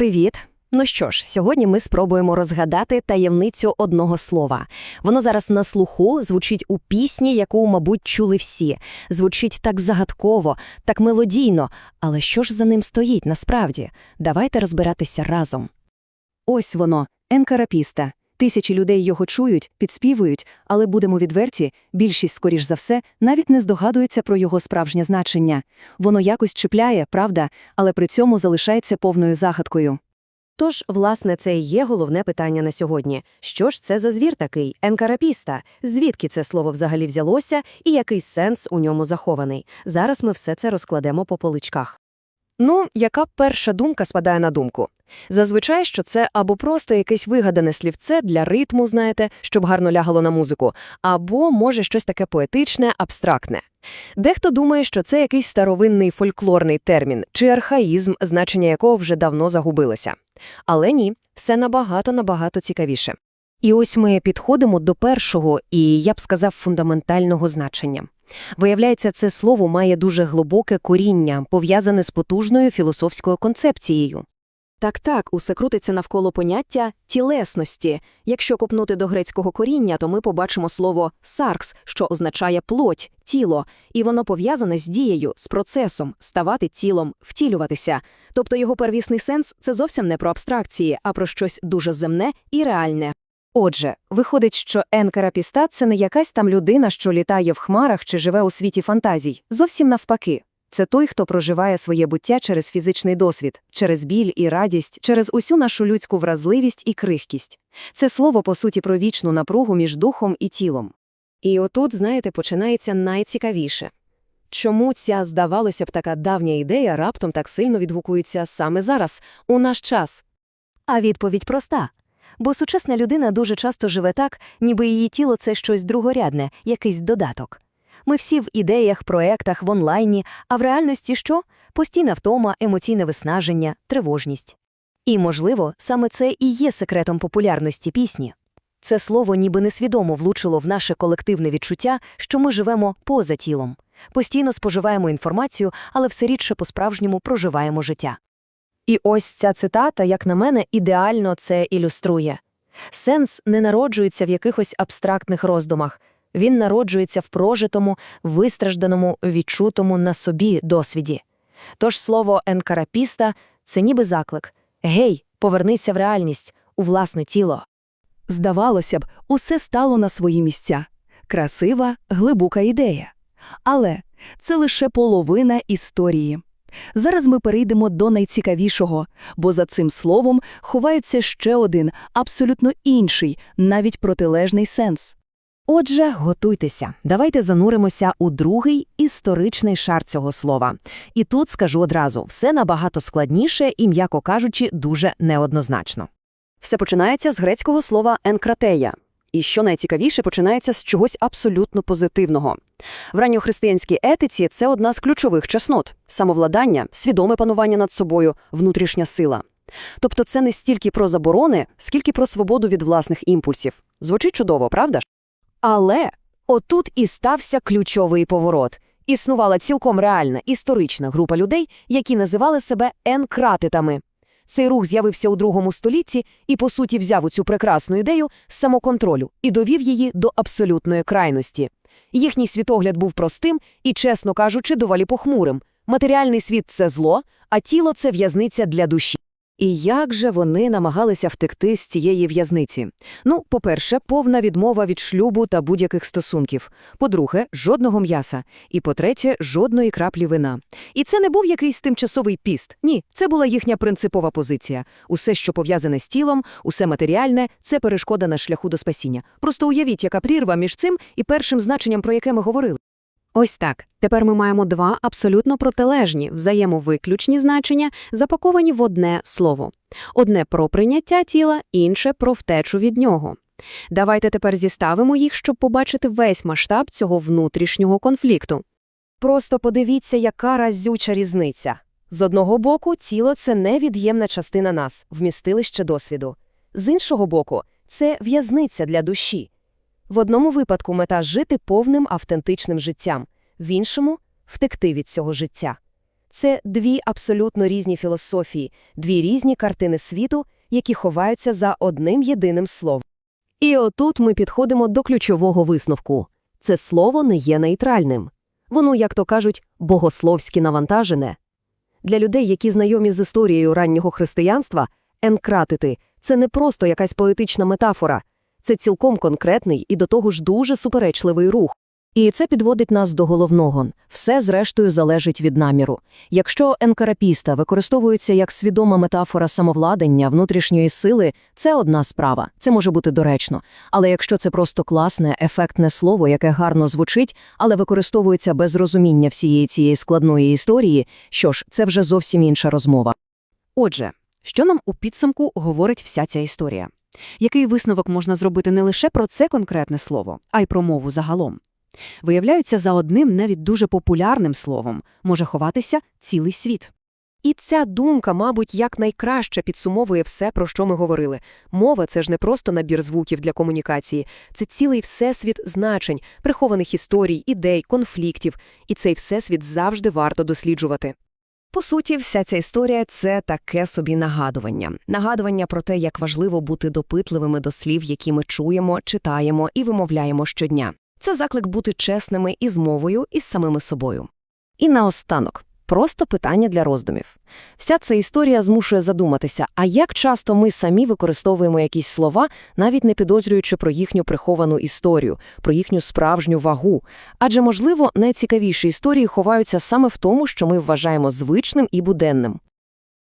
Привіт! Ну що ж, сьогодні ми спробуємо розгадати таємницю одного слова. Воно зараз на слуху звучить у пісні, яку, мабуть, чули всі. Звучить так загадково, так мелодійно. Але що ж за ним стоїть насправді? Давайте розбиратися разом. Ось воно, енкарапіста. Тисячі людей його чують, підспівують, але будемо відверті, більшість, скоріш за все, навіть не здогадується про його справжнє значення. Воно якось чіпляє, правда, але при цьому залишається повною загадкою. Тож, власне, це і є головне питання на сьогодні. Що ж це за звір такий? Енкарапіста? Звідки це слово взагалі взялося і який сенс у ньому захований? Зараз ми все це розкладемо по поличках. Ну, яка перша думка спадає на думку? Зазвичай, що це або просто якесь вигадане слівце для ритму, знаєте, щоб гарно лягало на музику, або, може, щось таке поетичне, абстрактне. Дехто думає, що це якийсь старовинний фольклорний термін чи архаїзм, значення якого вже давно загубилося. Але ні, все набагато-набагато цікавіше. І ось ми підходимо до першого і, я б сказав, фундаментального значення. Виявляється, це слово має дуже глибоке коріння, пов'язане з потужною філософською концепцією. Так-так, усе крутиться навколо поняття тілесності. Якщо копнути до грецького коріння, то ми побачимо слово «саркс», що означає плоть, тіло, і воно пов'язане з дією, з процесом ставати тілом, втілюватися. Тобто його первісний сенс це зовсім не про абстракції, а про щось дуже земне і реальне. Отже, виходить, що енкарапіста – це не якась там людина, що літає в хмарах чи живе у світі фантазій. Зовсім навспаки. Це той, хто проживає своє буття через фізичний досвід, через біль і радість, через усю нашу людську вразливість і крихкість. Це слово, по суті, про вічну напругу між духом і тілом. І отут, знаєте, починається найцікавіше. Чому ця, здавалося б, така давня ідея раптом так сильно відгукується саме зараз, у наш час? А відповідь проста. Бо сучасна людина дуже часто живе так, ніби її тіло це щось другорядне, якийсь додаток. Ми всі в ідеях, проектах, в онлайні, а в реальності що? Постійна втома, емоційне виснаження, тривожність. І, можливо, саме це і є секретом популярності пісні. Це слово ніби несвідомо влучило в наше колективне відчуття, що ми живемо поза тілом. Постійно споживаємо інформацію, але все рідше по-справжньому проживаємо життя. І ось ця цитата, як на мене, ідеально це ілюструє. Сенс не народжується в якихось абстрактних роздумах, він народжується в прожитому, вистражданому, відчутому на собі досвіді. Тож слово енкарапіста це ніби заклик Гей, повернися в реальність, у власне тіло. Здавалося б, усе стало на свої місця. Красива, глибока ідея. Але це лише половина історії. Зараз ми перейдемо до найцікавішого, бо за цим словом ховається ще один, абсолютно інший, навіть протилежний сенс. Отже, готуйтеся, давайте зануримося у другий історичний шар цього слова. І тут скажу одразу все набагато складніше і, м'яко кажучи, дуже неоднозначно. Все починається з грецького слова енкратея. І що найцікавіше, починається з чогось абсолютно позитивного. В ранньохристиянській етиці це одна з ключових чеснот самовладання, свідоме панування над собою, внутрішня сила. Тобто це не стільки про заборони, скільки про свободу від власних імпульсів. Звучить чудово, правда ж? Але отут і стався ключовий поворот. Існувала цілком реальна історична група людей, які називали себе енкратитами. Цей рух з'явився у другому столітті і, по суті, взяв у цю прекрасну ідею з самоконтролю і довів її до абсолютної крайності. Їхній світогляд був простим і, чесно кажучи, доволі похмурим. Матеріальний світ це зло, а тіло це в'язниця для душі. І як же вони намагалися втекти з цієї в'язниці? Ну, по-перше, повна відмова від шлюбу та будь-яких стосунків. По-друге, жодного м'яса. І по-третє, жодної краплі вина. І це не був якийсь тимчасовий піст. Ні, це була їхня принципова позиція. Усе, що пов'язане з тілом, усе матеріальне це перешкода на шляху до спасіння. Просто уявіть, яка прірва між цим і першим значенням, про яке ми говорили. Ось так. Тепер ми маємо два абсолютно протилежні, взаємовиключні значення, запаковані в одне слово. Одне про прийняття тіла, інше про втечу від нього. Давайте тепер зіставимо їх, щоб побачити весь масштаб цього внутрішнього конфлікту. Просто подивіться, яка разюча різниця. З одного боку, тіло це невід'ємна частина нас, вмістилище досвіду. З іншого боку, це в'язниця для душі. В одному випадку мета жити повним автентичним життям, в іншому втекти від цього життя. Це дві абсолютно різні філософії, дві різні картини світу, які ховаються за одним єдиним словом. І отут ми підходимо до ключового висновку. Це слово не є нейтральним. Воно, як то кажуть, богословськи навантажене. Для людей, які знайомі з історією раннього християнства, енкратити – це не просто якась поетична метафора, це цілком конкретний і до того ж дуже суперечливий рух. І це підводить нас до головного. Все, зрештою, залежить від наміру. Якщо енкарапіста використовується як свідома метафора самовладання, внутрішньої сили, це одна справа, це може бути доречно. Але якщо це просто класне, ефектне слово, яке гарно звучить, але використовується без розуміння всієї цієї складної історії, що ж, це вже зовсім інша розмова. Отже, що нам у підсумку говорить вся ця історія? Який висновок можна зробити не лише про це конкретне слово, а й про мову загалом? Виявляються, за одним навіть дуже популярним словом може ховатися цілий світ. І ця думка, мабуть, якнайкраще підсумовує все, про що ми говорили. Мова – це ж не просто набір звуків для комунікації, це цілий всесвіт значень, прихованих історій, ідей, конфліктів. І цей всесвіт завжди варто досліджувати. По суті, вся ця історія – це таке собі нагадування. Нагадування про те, як важливо бути допитливими до слів, які ми чуємо, читаємо і вимовляємо щодня. Це заклик бути чесними і з мовою, і з самими собою. І наостанок. Просто питання для роздумів. Вся ця історія змушує задуматися, а як часто ми самі використовуємо якісь слова, навіть не підозрюючи про їхню приховану історію, про їхню справжню вагу. Адже, можливо, найцікавіші історії ховаються саме в тому, що ми вважаємо звичним і буденним.